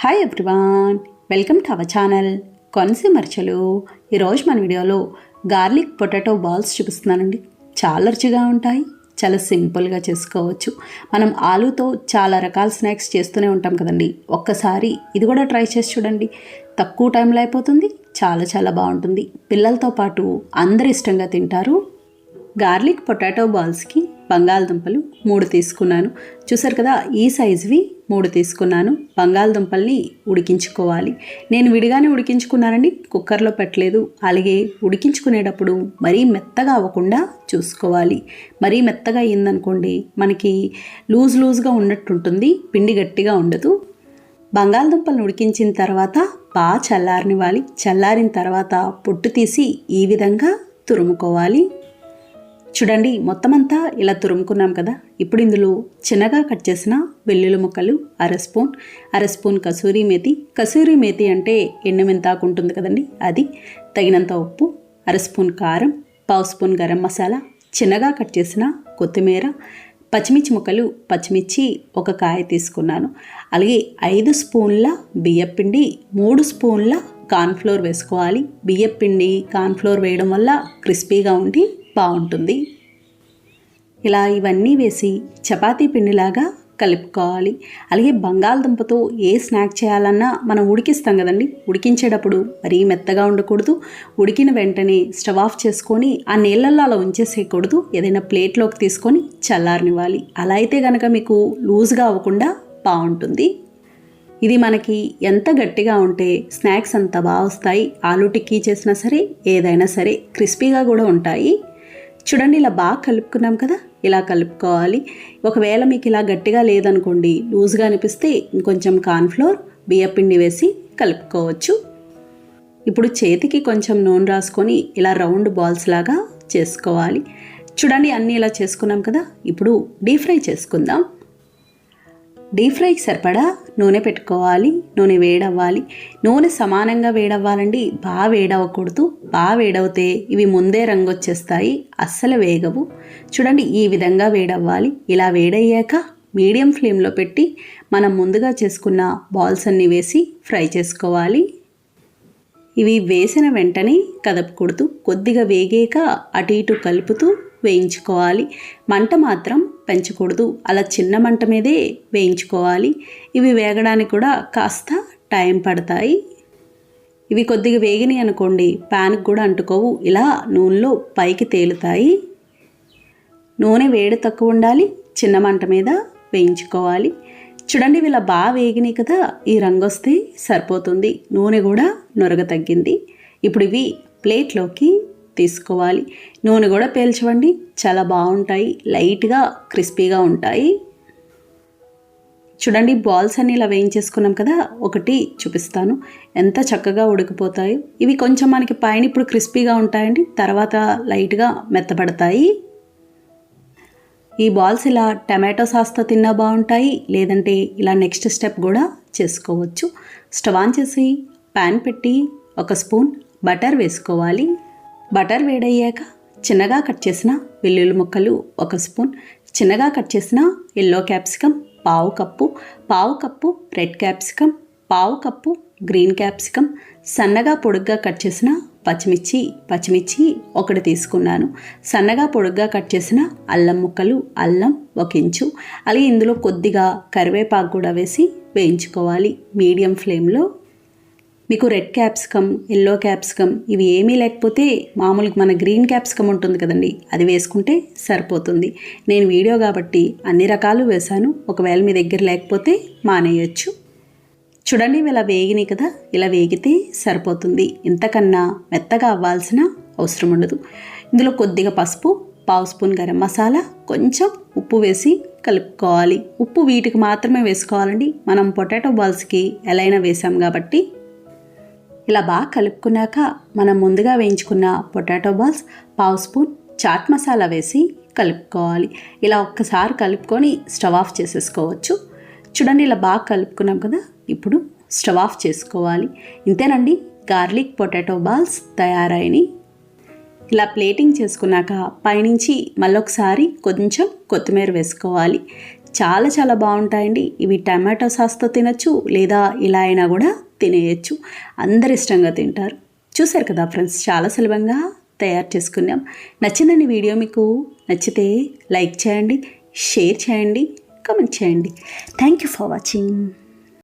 Hi everyone welcome to our channel Konaseema మర్చలు ఈరోజు మన వీడియోలో గార్లిక్ పొటాటో బాల్స్ చూపిస్తున్నానండి. చాలా రుచిగా ఉంటాయి చాలా సింపుల్గా చేసుకోవచ్చు. మనం ఆలూతో చాలా రకాల స్నాక్స్ చేస్తూనే ఉంటాం కదండి. ఒక్కసారి ఇది కూడా ట్రై చేసి చూడండి. తక్కువ టైంలో అయిపోతుంది చాలా చాలా బాగుంటుంది. పిల్లలతో పాటు అందరు ఇష్టంగా తింటారు. గార్లిక్ పొటాటో బాల్స్కి బంగాళదుంపలు మూడు తీసుకున్నాను. చూసారు కదా ఈ సైజువి మూడు తీసుకున్నాను. బంగాళదుంపల్ని ఉడికించుకోవాలి. నేను విడిగానే ఉడికించుకున్నానండి కుక్కర్లో పెట్టలేదు. అలాగే ఉడికించుకునేటప్పుడు మరీ మెత్తగా అవ్వకుండా చూసుకోవాలి. మరీ మెత్తగా అయిందనుకోండి మనకి లూజ్ లూజ్గా ఉన్నట్టుంటుంది పిండి గట్టిగా ఉండదు. బంగాళదుంపలను ఉడికించిన తర్వాత బాగా చల్లారనివ్వాలి. చల్లారిన తర్వాత పొట్టు తీసి ఈ విధంగా తురుముకోవాలి. చూడండి మొత్తం అంతా ఇలా తురుముకున్నాం కదా. ఇప్పుడు ఇందులో చిన్నగా కట్ చేసిన వెల్లుల్లి ముక్కలు అర స్పూన్ అర స్పూన్ కసూరి మేతి. కసూరి మేతి అంటే ఎండుమెంతాకు ఉంటుంది కదండి అది. తగినంత ఉప్పు అర స్పూన్ కారం పావు స్పూన్ గరం మసాలా చిన్నగా కట్ చేసిన కొత్తిమీర పచ్చిమిర్చి ముక్కలు పచ్చిమిర్చి ఒక కాయ తీసుకున్నాను. అలాగే ఐదు స్పూన్ల బియ్యపిండి మూడు స్పూన్ల కార్న్ఫ్లోర్ వేసుకోవాలి. బియ్యపిండి కార్న్ఫ్లోర్ వేయడం వల్ల క్రిస్పీగా ఉండి బాగుంటుంది. ఇలా ఇవన్నీ వేసి చపాతీ పిండిలాగా కలుపుకోవాలి. అలాగే బంగాళదుంపతో ఏ స్నాక్ చేయాలన్నా మనం ఉడికిస్తాం కదండి. ఉడికించేటప్పుడు మరీ మెత్తగా ఉండకూడదు. ఉడికిన వెంటనే స్టవ్ ఆఫ్ చేసుకొని ఆ నీళ్ళల్లో అలా ఉంచేసేయకూడదు. ఏదైనా ప్లేట్లోకి తీసుకొని చల్లారనివ్వాలి. అలా అయితే కనుక మీకు లూజ్గా అవ్వకుండా బాగుంటుంది. ఇది మనకి ఎంత గట్టిగా ఉంటే స్నాక్స్ అంత బాగా వస్తాయి. ఆలు టిక్కీ చేసినా సరే ఏదైనా సరే క్రిస్పీగా కూడా ఉంటాయి. చూడండి ఇలా బాగా కలుపుకున్నాం కదా? ఇలా కలుపుకోవాలి. ఒకవేళ మీకు ఇలా గట్టిగా లేదనుకోండి లూజ్గా అనిపిస్తే ఇంకొంచెం కార్న్ఫ్లోర్ బియ్యపిండి వేసి కలుపుకోవచ్చు. ఇప్పుడు చేతికి కొంచెం నూనె రాసుకొని ఇలా రౌండ్ బాల్స్ లాగా చేసుకోవాలి. చూడండి అన్నీ ఇలా చేసుకున్నాం కదా? ఇప్పుడు డీప్ ఫ్రై చేసుకుందాం. డీప్ ఫ్రైకి సరిపడా? నూనె పెట్టుకోవాలి నూనె వేడవ్వాలి. నూనె సమానంగా వేడవ్వాలండి బాగా వేడవ్వకూడదు. బాగా వేడవుతే ఇవి ముందే రంగు వచ్చేస్తాయి అస్సలు వేగవు. చూడండి ఈ విధంగా వేడవ్వాలి. ఇలా వేడయ్యాక మీడియం ఫ్లేమ్లో పెట్టి మనం ముందుగా చేసుకున్న బాల్స్ అన్నీ వేసి ఫ్రై చేసుకోవాలి. ఇవి వేసిన వెంటనే కదపకూడదు. కొద్దిగా వేగాక అటు ఇటు కలుపుతూ వేయించుకోవాలి. మంట మాత్రం పెంచకూడదు. అలా చిన్న మంట మీదే వేయించుకోవాలి. ఇవి వేగడానికి కూడా కాస్త టైం పడతాయి. ఇవి కొద్దిగా వేగినాయి అనుకోండి ప్యాన్కి కూడా అంటుకోవు. ఇలా నూనెలో పైకి తేలుతాయి. నూనె వేడి తక్కువ ఉండాలి చిన్న మంట మీద వేయించుకోవాలి. చూడండి ఇవి ఇలా బాగా వేగినాయి కదా ఈ రంగు వస్తే సరిపోతుంది. నూనె కూడా నొరగ తగ్గింది. ఇప్పుడు ఇవి ప్లేట్లోకి తీసుకోవాలి. నూనె కూడా పేల్చవండి చాలా బాగుంటాయి. లైట్గా క్రిస్పీగా ఉంటాయి. చూడండి బాల్స్ అన్ని ఇలా వేయించేసుకున్నాం కదా? ఒకటి చూపిస్తాను. ఎంత చక్కగా ఉడికిపోతాయో. ఇవి కొంచెం మనకి పైన ఇప్పుడు క్రిస్పీగా ఉంటాయండి. తర్వాత లైట్గా మెత్తపడతాయి ఈ బాల్స్ ఇలా టమాటో సాస్తో తిన్నా బాగుంటాయి. లేదంటే ఇలా నెక్స్ట్ స్టెప్ కూడా చేసుకోవచ్చు. స్టవ్ ఆన్ చేసి ప్యాన్ పెట్టి ఒక స్పూన్ బటర్ వేసుకోవాలి. బటర్ వేడయ్యాక చిన్నగా కట్ చేసిన వెల్లుల్లి ముక్కలు ఒక స్పూన్ చిన్నగా కట్ చేసిన ఎల్లో క్యాప్సికమ్ పావు కప్పు పావు కప్పు రెడ్ క్యాప్సికమ్ పావు కప్పు గ్రీన్ క్యాప్సికమ్ సన్నగా పొడుగ్గా కట్ చేసిన పచ్చిమిర్చి పచ్చిమిర్చి ఒకటి తీసుకున్నాను. సన్నగా పొడుగ్గా కట్ చేసిన అల్లం ముక్కలు అల్లం ఒక ఇంచు. అలాగే ఇందులో కొద్దిగా కరివేపాకు కూడా వేసి వేయించుకోవాలి. మీడియం ఫ్లేమ్లో మీకు రెడ్ క్యాప్సికమ్ ఎల్లో క్యాప్సికమ్ ఇవి ఏమీ లేకపోతే మామూలుగా మన గ్రీన్ క్యాప్సికమ్ ఉంటుంది కదండి. అది వేసుకుంటే సరిపోతుంది. నేను వీడియో కాబట్టి అన్ని రకాలు వేశాను. ఒకవేళ మీ దగ్గర లేకపోతే మానేయచ్చు. చూడండి ఇలా వేగినాయి కదా. ఇలా వేగితే సరిపోతుంది. ఇంతకన్నా మెత్తగా అవ్వాల్సిన అవసరం ఉండదు. ఇందులో కొద్దిగా పసుపు పావు స్పూన్ గరం మసాలా కొంచెం ఉప్పు వేసి కలుపుకోవాలి. ఉప్పు వీటికి మాత్రమే వేసుకోవాలండి. మనం పొటాటో బాల్స్కి ఎలా అయినా వేసాం కాబట్టి ఇలా బాగా కలుపుకున్నాక మనం ముందుగా వేయించుకున్న పొటాటో బాల్స్ పావు స్పూన్ చాట్ మసాలా వేసి కలుపుకోవాలి. ఇలా ఒక్కసారి కలుపుకొని స్టవ్ ఆఫ్ చేసేసుకోవచ్చు. చూడండి ఇలా బాగా కలుపుకున్నాం కదా ఇప్పుడు స్టవ్ ఆఫ్ చేసుకోవాలి. ఇంతేనండి గార్లిక్ పొటాటో బాల్స్ తయారైనవి ఇలా ప్లేటింగ్ చేసుకున్నాక పైనుంచి మళ్ళొకసారి కొంచెం కొత్తిమీర వేసుకోవాలి. చాలా చాలా బాగుంటాయండి. ఇవి టమాటో సాస్తో తినచ్చు లేదా ఇలా అయినా కూడా తినేయచ్చు. అందరు ఇష్టంగా తింటారు. చూశారు కదా ఫ్రెండ్స్ చాలా సులభంగా తయారు చేసుకున్నాం. నచ్చిందండి వీడియో మీకు నచ్చితే లైక్ చేయండి షేర్ చేయండి కామెంట్ చేయండి. Thank you for watching.